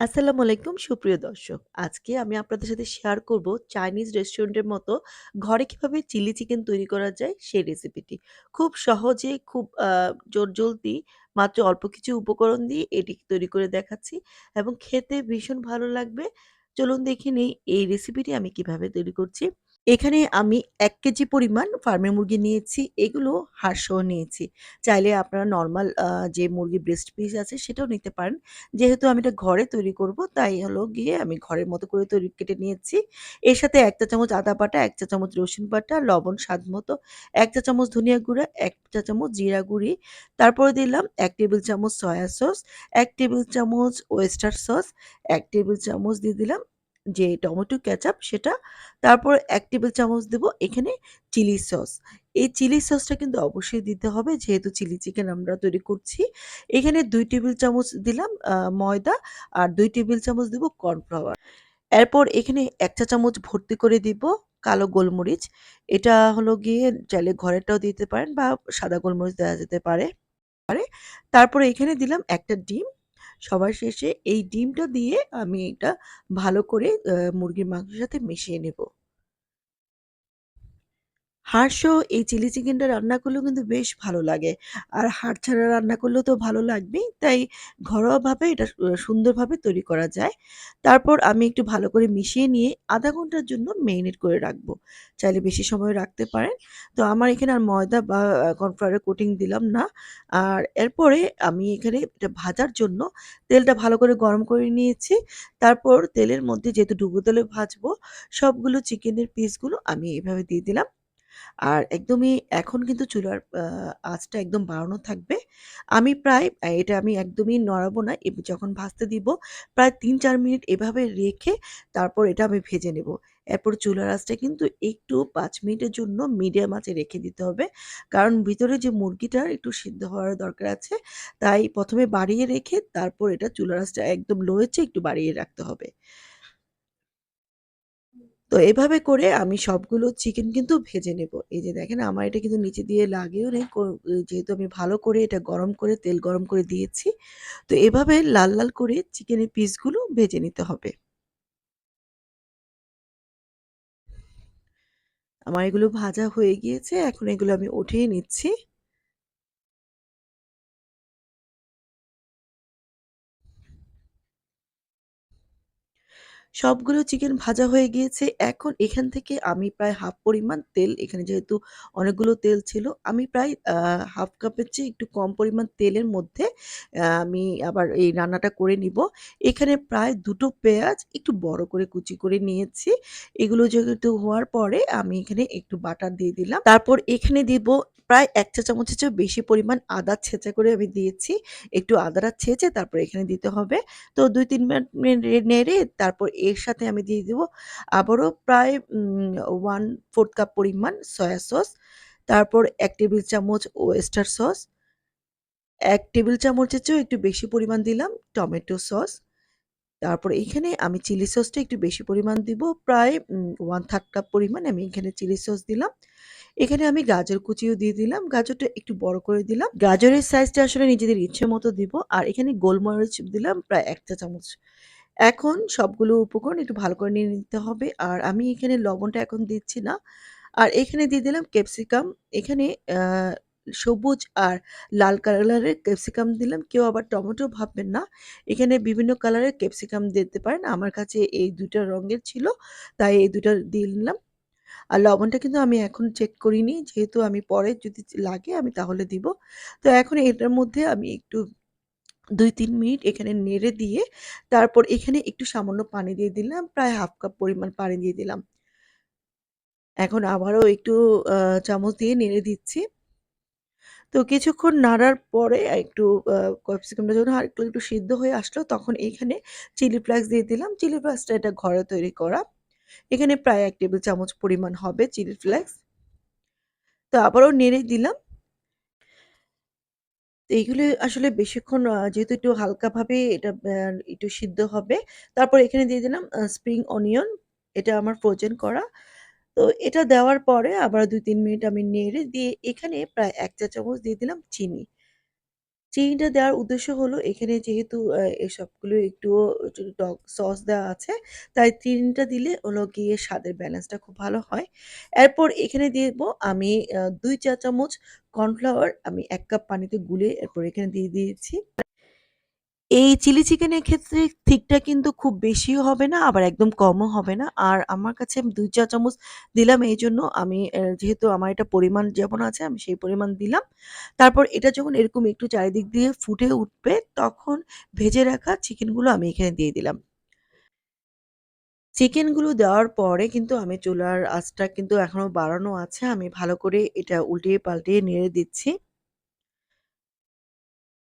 আসসালামু আলাইকুম, সুপ্রিয় দর্শক। আজকে আমি আপনাদের সাথে শেয়ার করব চাইনিজ রেস্টুরেন্টের মতো ঘরে কীভাবে চিলি চিকেন তৈরি করা যায় সেই রেসিপিটি। খুব সহজে, খুব চটজলদি মাত্র অল্প কিছু উপকরণ দিয়ে এটি তৈরি করে দেখাচ্ছি এবং খেতে ভীষণ ভালো লাগবে। চলুন দেখে নিই এই রেসিপিটি আমি কীভাবে তৈরি করছি। এখানে আমি এক কেজি পরিমাণ ফার্মের মুরগি নিয়েছি। এগুলো হাড়সহ নিয়েছি। চাইলে আপনারা নর্মাল যে মুরগি ব্রেস্ট পিস আছে সেটাও নিতে পারেন। যেহেতু আমি এটা ঘরে তৈরি করব তাই হলো গিয়ে আমি ঘরের মতো করে তৈরি কেটে নিয়েছি। এর সাথে এক চা চামচ আদা বাটা, এক চা চামচ রসুন বাটা, লবণ স্বাদ মতো এক চা চামচ ধনিয়া গুঁড়া, এক চা চামচ জিরা গুঁড়ি, তারপরে দিলাম এক টেবিল চামচ সয়া সস, এক টেবিল চামচ ওয়েস্টার সস, এক টেবিল চামচ দিয়ে দিলাম যে টমেটো কেচাপ সেটা। তারপর এক টেবিল চামচ দেব এখানে চিলি সস। এই চিলি সসটা কিন্তু অবশ্যই দিতে হবে যেহেতু চিলি চিকেন আমরা তৈরি করছি। এখানে দুই টেবিল চামচ দিলাম ময়দা আর দুই টেবিল চামচ দিব কর্নফ্লাওয়ার। এরপর এখানে ১ চা চামচ ভর্তি করে দিব কালো গোলমরিচ। এটা হলো গিয়ে চাইলে ঘরেরটাও দিতে পারেন বা সাদা গোলমরিচ দেওয়া যেতে। পারে। তারপরে এখানে দিলাম একটা ডিম। সবার শেষে এই ডিমটা দিয়ে আমি এটা ভালো করে মুরগির মাংসের সাথে মিশিয়ে নেব। হাড়সহ এই চিলি চিকেনটা রান্না করলেও কিন্তু বেশ ভালো লাগে। আর হাড় ছাড়া রান্না করলেও তো ভালো লাগবেই। তাই ঘরোয়াভাবে এটা সুন্দরভাবে তৈরি করা যায়। তারপর আমি একটু ভালো করে মিশিয়ে নিয়ে আধা ঘণ্টার জন্য মেরিনেট করে রাখব। চাইলে বেশি সময় রাখতে পারেন। তো আমার এখানে আর ময়দা বা কর্নফ্লাওয়ারের কোটিং দিলাম না। আর এরপরে আমি এখানে এটা ভাজার জন্য তেলটা ভালো করে গরম করে নিয়েছি। তারপর তেলের মধ্যে যেহেতু ডুবো তেলে ভাজবো, সবগুলো চিকেনের পিসগুলো আমি এভাবে দিয়ে দিলাম। আর একদমই এখন কিন্তু চুলার আঁচটা একদম বাড়ানো থাকবে। আমি প্রায় এটা আমি একদমই নড়াবো না। যখন ভাজতে দিব, প্রায় ৩-৪ মিনিট এভাবে রেখে তারপর এটা আমি ভেজে নেব। এরপর চুলার আঁচটা কিন্তু একটু পাঁচ মিনিটের জন্য মিডিয়াম আঁচে রেখে দিতে হবে। কারণ ভিতরে যে মুরগিটা একটু সিদ্ধ হওয়ার দরকার আছে। তাই প্রথমে বাড়িয়ে রেখে তারপর এটা চুলার আঁচটা একদম লো আছে একটু বাড়িয়ে রাখতে হবে। তো এভাবে করে আমি সবগুলো চিকেন কিন্তু ভেজে নেব। এই যে দেখেন আমার এটা কিন্তু নিচে দিয়ে লাগেও নেই। যেহেতু আমি ভালো করে এটা গরম করে তেল গরম করে দিয়েছি। তো এভাবে লাল, লাল করে চিকেনের পিসগুলো ভেজে নিতে হবে। আমার এগুলো ভাজা হয়ে গিয়েছে। এখন এগুলো আমি উঠিয়ে নিচ্ছি। সবগুলো চিকেন ভাজা হয়ে গিয়েছে। এখন এখান থেকে আমি প্রায় হাফ পরিমাণ তেল এখানে যেহেতু অনেকগুলো তেল ছিল, আমি প্রায় হাফ কাপের চেয়ে একটু কম পরিমাণ তেলের মধ্যে আমি আবার এই রান্নাটা করে নিবো। এখানে প্রায় দুটো পেঁয়াজ একটু বড় করে কুচি করে নিয়েছি। এগুলো যেহেতু হওয়ার পরে আমি এখানে একটু বাটার দিয়ে দিলাম। তারপর এখানে দিব প্রায় ১ চা চামচের চেয়েও বেশি পরিমাণ আদা ছেঁচা করে আমি দিয়েছি। একটু আদাটা ছেঁচে তারপর এখানে দিতে হবে। তো ২-৩ মিনিট নেড়ে নেড়ে তারপর এর সাথে আমি দিয়ে দিব আবারও প্রায় ওয়ান 1/4 কাপ পরিমাণ সয়া সস। তারপর এক টেবিল চামচ ওয়েস্টার সস, এক টেবিল চামচের চেয়েও একটু বেশি পরিমাণ দিলাম টমেটো সস। তারপর এখানে আমি চিলি সসটা একটু বেশি পরিমাণ দিব। প্রায় ওয়ান 1/3 কাপ পরিমাণ আমি এখানে চিলি সস দিলাম। এখানে আমি গাজর কুচিও দিয়ে দিলাম। গাজরটা একটু বড় করে দিলাম। গাজরের সাইজটা আসলে নিজেদের ইচ্ছে মতো দিব। আর এখানে গোলমরিচ দিলাম প্রায় ১ চা চামচ। এখন সবগুলো উপকরণ একটু ভালো করে নিয়ে নিতে হবে। আর আমি এখানে লবণটা এখন দিচ্ছি না। আর এখানে দিয়ে দিলাম ক্যাপসিকাম। এখানে সবুজ আর লাল কালারের ক্যাপসিকাম দিলাম। কেউ আবার টমেটো ভাববেন না। এখানে বিভিন্ন কালারের ক্যাপসিকাম দিতে পারেন। আমার কাছে এই ২ টা রঙের ছিল। তাই এই ২ টা দিয়ে নিলাম। আর লবণটা কিন্তু আমি এখন চেক করিনি। যেহেতু আমি পরে যদি লাগে আমি তাহলে দিব। তো এখন এটার মধ্যে আমি একটু ২-৩ মিনিট এখানে নেড়ে দিয়ে তারপর এখানে একটু সামান্য পানি দিয়ে দিলাম। প্রায় হাফ কাপ পরিমাণ পানি দিয়ে দিলাম। এখন আবারও একটু চামচ দিয়ে নেড়ে দিচ্ছি। তো কিছুক্ষণ নাড়ার পরে একটু ক্যাপসিকামটা যখন আরেকটু একটু সিদ্ধ হয়ে আসলো, তখন এখানে চিলি ফ্লেক্স দিয়ে দিলাম। চিলি ফ্লেক্সটা এটা ঘরে তৈরি করা। এখানে প্রায় এক টেবিল চামচ পরিমাণ হবে চিলি ফ্লেক্স। তো আবারও নেড়ে দিলাম। তো এইগুলো আসলে বেশিক্ষণ যেহেতু একটু হালকাভাবে এটা একটু সিদ্ধ হবে। তারপর এখানে দিয়ে দিলাম স্প্রিং অনিয়ন। এটা আমার ফ্রোজেন করা। তো এটা দেওয়ার পরে আবার ২-৩ মিনিট আমি নেড়ে দিয়ে এখানে প্রায় এক চা চামচ দিয়ে দিলাম চিনি। চিনিটা দেওয়ার উদ্দেশ্য হলো এখানে যেহেতু এসবগুলো একটু টক সস দেওয়া আছে, তাই চিনিটা দিলে হলো গিয়ে স্বাদের ব্যালেন্সটা খুব ভালো হয়। এরপর এখানে দেব আমি দুই ২ চা চামচ কর্নফ্লাওয়ার আমি এক কাপ পানিতে গুলে এরপর এখানে দিয়ে দিয়েছি। এই চিলি চিকেনের ক্ষেত্রে থিকটা কিন্তু খুব বেশিও হবে না, আবার একদম কমও হবে না। আর আমার কাছে দুই চা চামচ দিলাম এই জন্য আমি যেহেতু আমার এটা পরিমাণ যেমন আছে আমি সেই পরিমাণ দিলাম। তারপর এটা যখন এরকম একটু চারিদিক দিয়ে ফুটে উঠবে তখন ভেজে রাখা চিকেনগুলো আমি এখানে দিয়ে দিলাম। চিকেনগুলো দেওয়ার পরে কিন্তু আমি চুলার আঁচটা কিন্তু এখনও বাড়ানো আছে। আমি ভালো করে এটা উল্টিয়ে পাল্টিয়ে নেড়ে দিচ্ছি।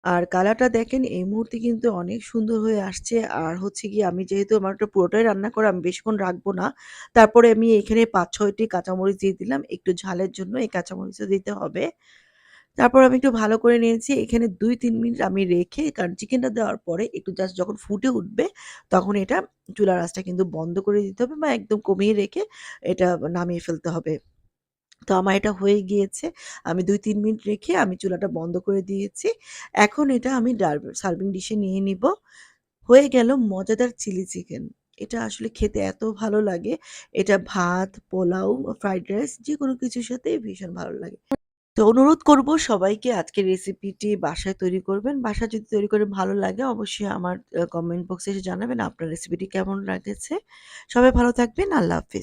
আর কালারটা দেখেন, এই মুহূর্তে কিন্তু অনেক সুন্দর হয়ে আসছে। আর হচ্ছে গিয়ে আমি যেহেতু আমার ওটা পুরোটাই রান্না করা, আমি বেশিক্ষণ রাখব না। তারপরে আমি এখানে পাঁচ, ছয়টি কাঁচামরিচ দিয়ে দিলাম। একটু ঝালের জন্য এই কাঁচামরিচও দিতে হবে। তারপর আমি একটু ভালো করে নিয়েছি এখানে ২-৩ মিনিট আমি রেখে, কারণ চিকেনটা দেওয়ার পরে একটু জাস্ট যখন ফুটে উঠবে, তখন এটা চুলার আঁচটা কিন্তু বন্ধ করে দিতে হবে বা একদম কমিয়ে রেখে এটা নামিয়ে ফেলতে হবে। তো আমার এটা হয়ে গিয়েছে। আমি ২-৩ মিনিট রেখে আমি চুলাটা বন্ধ করে দিয়েছি। এখন এটা আমি সার্ভিং ডিশে নিয়ে নিব হয়ে গেল মজাদার চিলি চিকেন। এটা আসলে খেতে এত ভালো লাগে। এটা ভাত, পোলাও, ফ্রাইড রাইস যে কোনো কিছুর সাথেই ভীষণ ভালো লাগে। তো অনুরোধ করব সবাইকে আজকের রেসিপিটি বাসায় তৈরি করবেন। বাসায় যদি তৈরি করে ভালো লাগে অবশ্যই আমার কমেন্ট বক্সে এসে জানাবেন আপনার রেসিপিটি কেমন লাগেছে। সবাই ভালো থাকবেন। আল্লাহ হাফেজ।